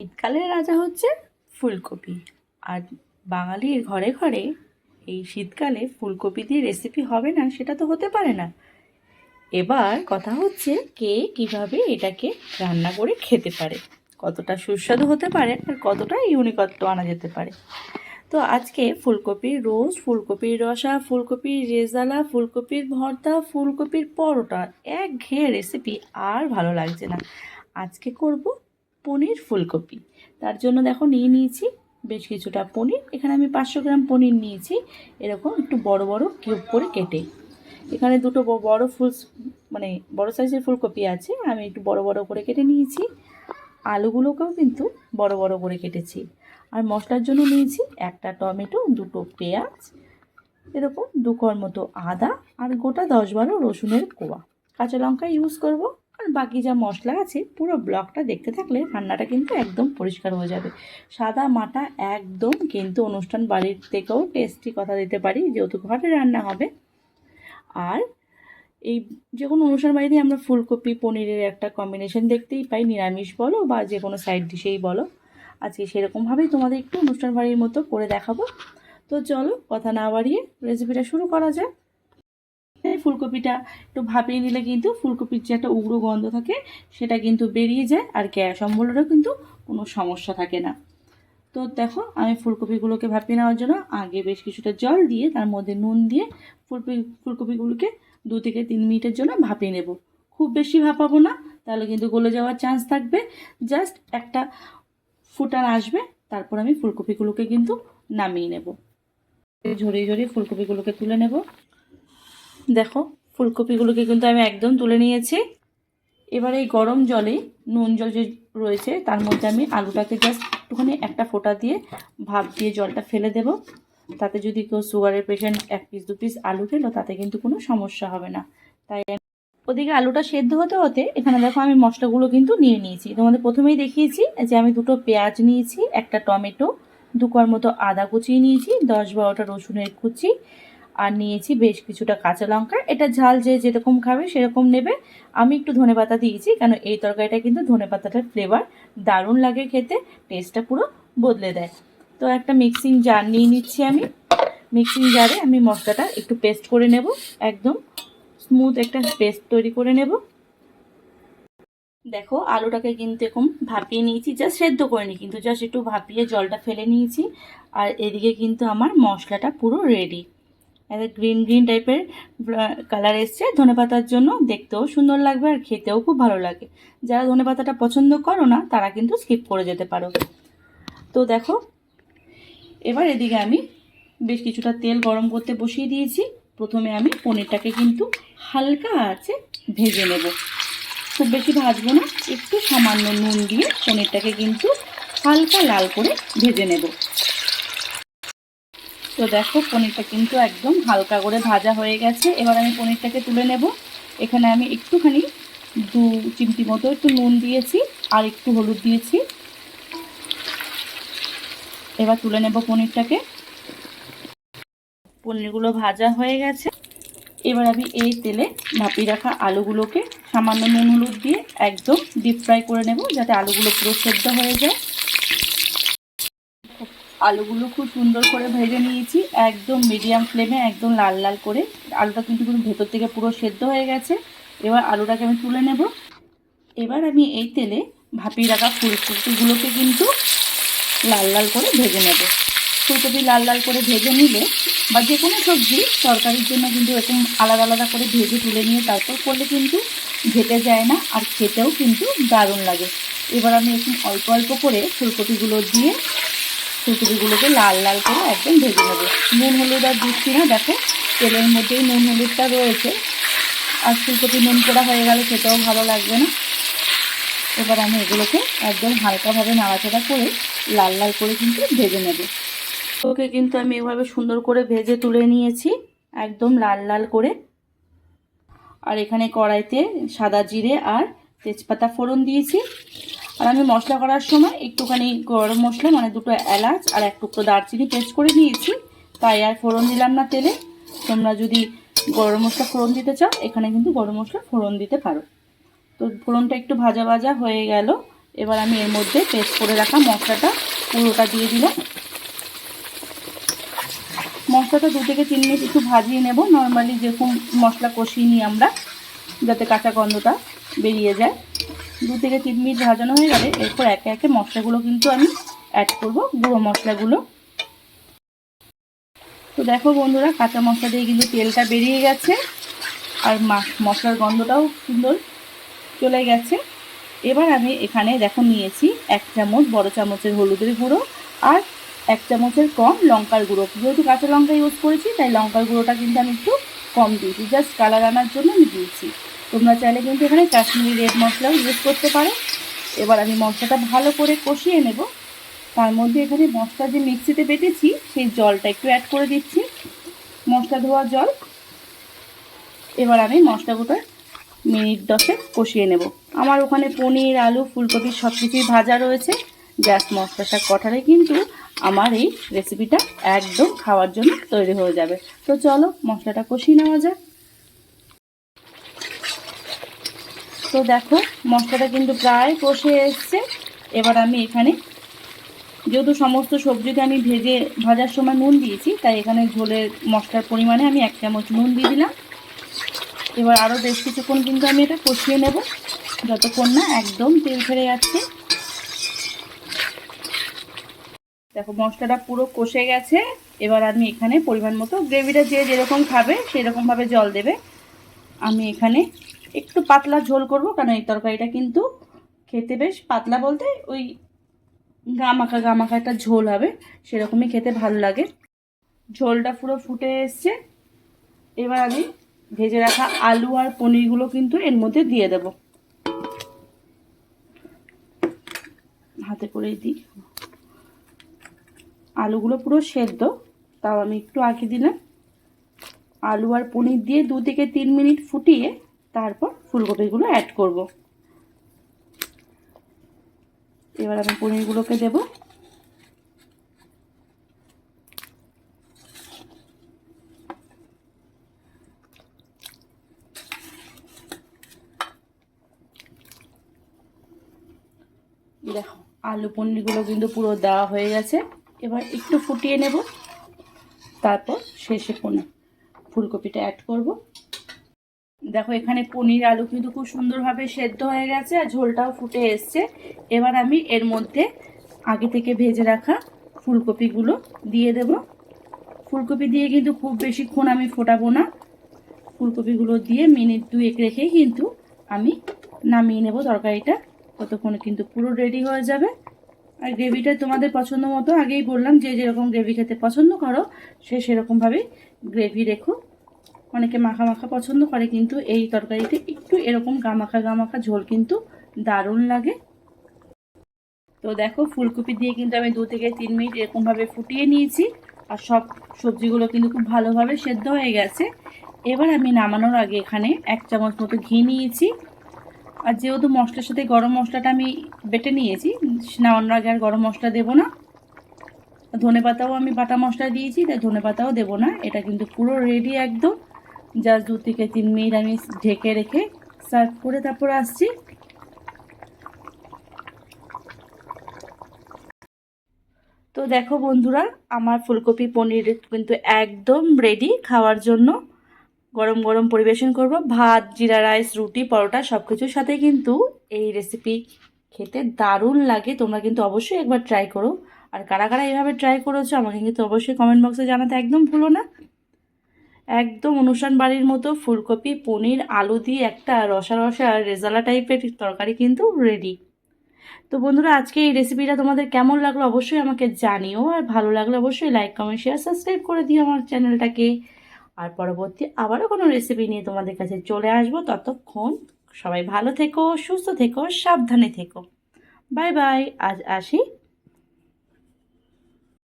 শীতকালের রাজা হচ্ছে ফুলকপি। আর বাঙালির ঘরে ঘরে এই শীতকালে ফুলকপি দিয়ে রেসিপি হবে না, সেটা তো হতে পারে না। এবার কথা হচ্ছে কে কীভাবে এটাকে রান্না করে খেতে পারে। কতটা সুস্বাদু হতে পারে আর কতটা ইউনিকত্ব আনা যেতে পারে। তো আজকে ফুলকপির রোজ, ফুলকপির রসা, ফুলকপির রেজালা, ফুলকপির ভর্তা, ফুলকপির পরোটা, এক ঘেয়ে রেসিপি আর ভালো লাগছে না। আজকে করব পনির ফুলকপি। তার জন্য দেখো নিয়ে নিয়েছি বেশ কিছুটা পনির। এখানে আমি পাঁচশো গ্রাম পনির নিয়েছি। এরকম একটু বড় বড় কিউব করে কেটে। এখানে দুটো বড় ফুল মানে বড় সাইজের ফুলকপি আছে। আমি একটু বড় বড় করে কেটে নিয়েছি। আলুগুলোকেও কিন্তু বড় বড় করে কেটেছি। আর মশলার জন্য নিয়েছি একটা টমেটো, দুটো পেঁয়াজ, এরকম দু কোয়ার মতো আদা আর গোটা দশ বারো রসুনের কোয়া। কাঁচা লঙ্কা ইউজ করব। আর বাকি যা মশলা আছে, পুরো ব্লকটা দেখতে থাকলে রান্নাটা কিন্তু একদম পরিষ্কার হয়ে যাবে। সাদা মাটা একদম কিন্তু অনুষ্ঠান বাড়ির থেকেও টেস্টি কথা দিতে পারি, যেহেতু ঘরে রান্না হবে। আর এই যে কোনো অনুষ্ঠান বাড়িতে আমরা ফুলকপি, পনিরের একটা কম্বিনেশন দেখতেই পাই, নিরামিষ বলো বা যে কোনো সাইড ডিশেই বলো। আজকে সেরকমভাবেই তোমাদের একটু অনুষ্ঠান বাড়ির মতো করে দেখাবো। তো চলো, কথা না বাড়িয়ে রেসিপিটা শুরু করা এই ফুলকপিটা একটু ভাপিয়ে নিলে কিন্তু ফুলকপির যে একটা উগ্র গন্ধ থাকে, সেটা কিন্তু বেরিয়ে যায় আর গ্যাস অম্বলেরও কিন্তু কোনো সমস্যা থাকে না। তো দেখো, আমি ফুলকপিগুলোকে ভাপিয়ে নেওয়ার জন্য আগে বেশ কিছুটা জল দিয়ে, তার মধ্যে নুন দিয়ে ফুলকপি ফুলকপিগুলোকে দু থেকে তিন মিনিটের জন্য ভাপিয়ে নেব। খুব বেশি ভাপাবো না, তাহলে কিন্তু গলে যাওয়ার চান্স থাকবে। জাস্ট একটা ফুটান আসবে, তারপর আমি ফুলকপিগুলোকে কিন্তু নামিয়ে নেব। ঝরিয়ে ঝরিয়ে ফুলকপিগুলোকে তুলে নেব। দেখো, ফুলকপিগুলোকে কিন্তু আমি একদম তুলে নিয়েছি। এবার এই গরম জলে, নুন জল যে রয়েছে, তার মধ্যে আমি আলুটাকে জাস্ট একটুখানি একটা ফোঁটা দিয়ে ভাপ দিয়ে জলটা ফেলে দেব। তাতে যদি কেউ সুগারের পেশেন্ট এক পিস দু পিস আলু খেলো, তাতে কিন্তু কোনো সমস্যা হবে না। তাই ওদিকে আলুটা সেদ্ধ হতে হতে এখানে দেখো আমি মশলাগুলো কিন্তু নিয়ে নিয়েছি। তোমাদের প্রথমেই দেখিয়েছি যে আমি দুটো পেঁয়াজ নিয়েছি, একটা টমেটো, দু কোয়ার মতো আদা কুচিয়ে নিয়েছি, দশ বারোটা রসুনের কুচি আর নিয়েছি বেশ কিছুটা কাঁচা লঙ্কা। এটা ঝাল যে যেরকম খাবে সেরকম নেবে। আমি একটু ধনে পাতা দিয়েছি, কেন এই তরকারিটা কিন্তু ধনে পাতাটার ফ্লেভার দারুণ লাগে খেতে টেস্টটা পুরো বদলে দেয়। তো একটা মিক্সিং জার নিয়ে নিচ্ছি আমি। মিক্সিং জারে আমি মশলাটা একটু পেস্ট করে নেব, একদম স্মুথ একটা পেস্ট তৈরি করে নেব। দেখো, আলুটাকে কিন্তু এরকম ভাপিয়ে নিয়েছি জাস্ট সেদ্ধ করিনি কিন্তু জাস্ট একটু ভাপিয়ে জলটা ফেলে নিয়েছি। আর এদিকে কিন্তু আমার মশলাটা পুরো রেডি একটা গ্রিন গ্রিন টাইপের কালার এসছে। ধনে পাতার জন্য দেখতেও সুন্দর লাগবে আর খেতেও খুব ভালো লাগে। যারা ধনে পাতাটা পছন্দ করো না, তারা কিন্তু স্কিপ করে যেতে পারো। তো দেখো, এবার এদিকে আমি বেশ কিছুটা তেল গরম করতে বসিয়ে দিয়েছি। প্রথমে আমি পনিরটাকে কিন্তু হালকা আছে ভেজে নেব। খুব বেশি ভাজবো না, একটু সামান্য নুন দিয়ে পনিরটাকে কিন্তু হালকা লাল করে ভেজে নেব। তো দেখো, পনিরটা কিন্তু একদম হালকা করে ভাজা হয়ে গেছে। এবার আমি পনিরটাকে তুলে নেব। এখানে আমি একটুখানি দু চিমটি মতো একটু নুন দিয়েছি আর একটু হলুদ দিয়েছি। এবার তুলে নেব পনিরটাকে। পনিরগুলো ভাজা হয়ে গেছে। এবার আমি এই তেলে ভাপিয়ে রাখা আলুগুলোকে সামান্য নুন হলুদ দিয়ে একদম ডিপ ফ্রাই করে নেব, যাতে আলুগুলো পুরো সেদ্ধ হয়ে যায়। আলুগুলো খুব সুন্দর করে ভেজে নিয়েছি, একদম মিডিয়াম ফ্লেমে একদম লাল লাল করে। আলুটা কিন্তু ভেতর থেকে পুরো সেদ্ধ হয়ে গেছে। এবার আলুটাকে আমি তুলে নেব। এবার আমি এই তেলে ভাপিয়ে রাখা ফুলকপিগুলোকে কিন্তু লাল লাল করে ভেজে নেব। ফুলকপি লাল লাল করে ভেজে নিলে বা যে কোনো সবজি, তরকারির জন্য কিন্তু এরকম আলাদা আলাদা করে ভেজে তুলে নিয়ে তারপর করলে কিন্তু ঘেটে যায় না আর খেতেও কিন্তু দারুণ লাগে। এবার আমি এরকম অল্প অল্প করে ফুলকপিগুলো দিয়ে ফুলকপিগুলোকে লাল লাল করে একদম ভেজে নেব। নুন, হলুদ আর দিচ্ছি না, দেখো। তেলের মধ্যেই নুন, হলুদটা রয়েছে। আর ফুলকপি নুন পোড়া হয়ে গেলে সেটাও ভালো লাগবে না। এবার আমি এগুলোকে একদম হালকাভাবে নাড়াচাড়া করে লাল লাল করে কিন্তু ভেজে নেব। ওকে কিন্তু আমি এভাবে সুন্দর করে ভেজে তুলে নিয়েছি, একদম লাল লাল করে। আর এখানে কড়াইতে সাদা জিরে আর তেজপাতা ফোড়ন দিয়েছি। আর আমি মশলা করার সময় একটুখানি গরম মশলা মানে দুটো এলাচ আর এক টুকরো দারচিনি পেস্ট করে নিয়েছি। তাই আর ফোড়ন দিলাম না তেলে। তোমরা যদি গরম মশলা ফোড়ন দিতে চাও, এখানে কিন্তু গরম মশলা ফোড়ন দিতে পারো। তো ফোড়নটা একটু ভাজা ভাজা হয়ে গেল। এবার আমি এর মধ্যে পেস্ট করে রাখা মশলাটা, পুরোটা দিয়ে দিলাম। মশলাটা দু থেকে তিন মিনিট একটু ভাজিয়ে নেব। নর্মালি যেরকম মশলা কষিয়ে নিই আমরা, যাতে কাঁচা গন্ধটা বেরিয়ে যায়। দু থেকে তিন মিনিট ভাজানো হয়ে গেলে এরপর একে একে মশলাগুলো কিন্তু আমি অ্যাড করব, গুঁড়ো মশলাগুলো। তো দেখো বন্ধুরা, কাঁচা মশলা দিয়ে কিন্তু তেলটা বেরিয়ে গেছে, আর মশলার গন্ধটাও সুন্দর চলে গেছে। এবার আমি এখানে দেখো নিয়েছি এক চামচ বড় চামচের হলুদের গুঁড়ো আর এক চামচের কম লঙ্কার গুঁড়ো। যেহেতু কাঁচা লঙ্কা ইউজ করেছি, তাই লঙ্কার গুঁড়োটা কিন্তু আমি একটু কম দিয়েছি। জাস্ট কালার আনার জন্য আমি দিয়েছি। তোমরা চাইলে কিন্তু এখানে কাশ্মীরি রেড মশলাও ইউজ করতে পারো। এবার আমি মশলাটা ভালো করে কষিয়ে নেব। তার মধ্যে এখানে মশলা যে মিক্সিতে বেটেছি, সেই জলটা একটু অ্যাড করে দিচ্ছি। মশলা ধোয়া জল। এবার আমি মশলাগুলো মিনিট দশেক কষিয়ে নেব। আমার ওখানে পনির, আলু, ফুলকপি সব কিছুই ভাজা রয়েছে। জাস্ট মশলা শাক কঠারে কিন্তু আমার এই রেসিপিটা একদম খাওয়ার জন্য তৈরি হয়ে যাবে। তো চলো মশলাটা কষিয়ে নেওয়া যাক। তো দেখো, মশলাটা কিন্তু প্রায় কষে এসছে। এবার আমি এখানে, যেহেতু সমস্ত সবজিতে আমি ভেজে ভাজার সময় নুন দিয়েছি, তাই এখানে ঝোলের মশলার পরিমাণে আমি এক চামচ নুন দিয়ে দিলাম। এবার আরও বেশ কিছুক্ষণ কিন্তু আমি এটা কষিয়ে নেব, যতক্ষণ না একদম তেল ছেড়ে যাচ্ছে। দেখো, মশলাটা পুরো কষে গেছে। এবার আমি এখানে পরিমাণ মতো গ্রেভিটা যে যেরকম খাবে, সেরকমভাবে জল দেবে। আমি এখানে একটু পাতলা ঝোল করব কারণ এই তরকারিটা কিন্তু খেতে বেশ পাতলা বলতে ওই গামাখা গামাখা একটা ঝোল হবে, সেরকমই খেতে ভালো লাগে। ঝোলটা পুরো ফুটে এসছে। এবার আমি ভেজে রাখা আলু আর পনিরগুলো কিন্তু এর মধ্যে দিয়ে দেব। হাতে করে দিই। আলুগুলো পুরো সেদ্ধ, তাও আমি একটু আঁকি দিলাম। আলু আর পনির দিয়ে দু থেকে তিন মিনিট ফুটিয়ে তারপর ফুলকপিগুলো অ্যাড করব। এবার আমি পনিরগুলোকে দেব। দেখো, আলু পনিরগুলো কিন্তু পুরো দেওয়া হয়ে গেছে। এবার একটু ফুটিয়ে নেব। তারপর শেষে পনির, ফুলকপিটা অ্যাড করব। দেখো, এখানে পনির আলু কিন্তু খুব সুন্দরভাবে সেদ্ধ হয়ে গেছে আর ঝোলটাও ফুটে এসছে। এবার আমি এর মধ্যে আগে থেকে ভেজে রাখা ফুলকপিগুলো দিয়ে দেব। ফুলকপি দিয়ে কিন্তু খুব বেশিক্ষণ আমি ফোটাবো না। ফুলকপিগুলো দিয়ে মিনিট দুয়েক রেখেই কিন্তু আমি নামিয়ে নেব তরকারিটা। ততক্ষণে কিন্তু পুরো রেডি হয়ে যাবে। আর গ্রেভিটা তোমাদের পছন্দ মতো আগেই বললাম, যে যেরকম গ্রেভি খেতে পছন্দ করো, সে সেরকমভাবেই গ্রেভি রেখো। অনেকে মাখা মাখা পছন্দ করে, কিন্তু এই তরকারিতে একটু এরকম গামাখা গামাখা ঝোল কিন্তু দারুণ লাগে। তো দেখো, ফুলকপি দিয়ে কিন্তু আমি দু থেকে তিন মিনিট এরকমভাবে ফুটিয়ে নিয়েছি, আর সব সবজিগুলো কিন্তু খুব ভালোভাবে সেদ্ধ হয়ে গেছে। এবার আমি নামানোর আগে এখানে এক চামচ মতো ঘি নিয়েছি। আর যেহেতু মশলার সাথে গরম মশলাটা আমি বেটে নিয়েছি, নামানোর আগে আর গরম মশলা দেবো না। ধনে পাতাও আমি বাটা মশলা দিয়েছি, তাই ধনে পাতাও দেবো না, এটা কিন্তু পুরো রেডি একদম। জাস্ট দু থেকে তিন মিনিট আমি ঢেকে রেখে সার্ভ করে তারপর আসছি। তো দেখো বন্ধুরা, আমার ফুলকপি পনির কিন্তু একদম রেডি খাওয়ার জন্য। গরম গরম পরিবেশন করব, ভাত, জিরা, রাইস, রুটি, পরোটা সব কিছুর সাথে কিন্তু এই রেসিপি খেতে দারুণ লাগে। তোমরা কিন্তু অবশ্যই একবার ট্রাই করো। আর কারা কারা এইভাবে ট্রাই করেছ, আমাকে কিন্তু অবশ্যই কমেন্ট বক্সে জানাতে একদম ভুলো না। একদম অনুষ্ঠান বাড়ির মতো ফুলকপি, পনির, আলু দিয়ে একটা রসা রসা রেজালা টাইপের তরকারি কিন্তু রেডি তো বন্ধুরা, আজকে এই রেসিপিটা তোমাদের কেমন লাগল অবশ্যই আমাকে জানিও, আর ভালো লাগলে অবশ্যই লাইক কমেন্ট শেয়ার সাবস্ক্রাইব করে দিও আমার চ্যানেলটাকে আর পরবর্তী আবারও কোনো রেসিপি নিয়ে তোমাদের কাছে চলে আসব। ততক্ষণ সবাই ভালো থেকো, সুস্থ থেকো, সাবধানে থেকো। বাই বাই আজ আসি।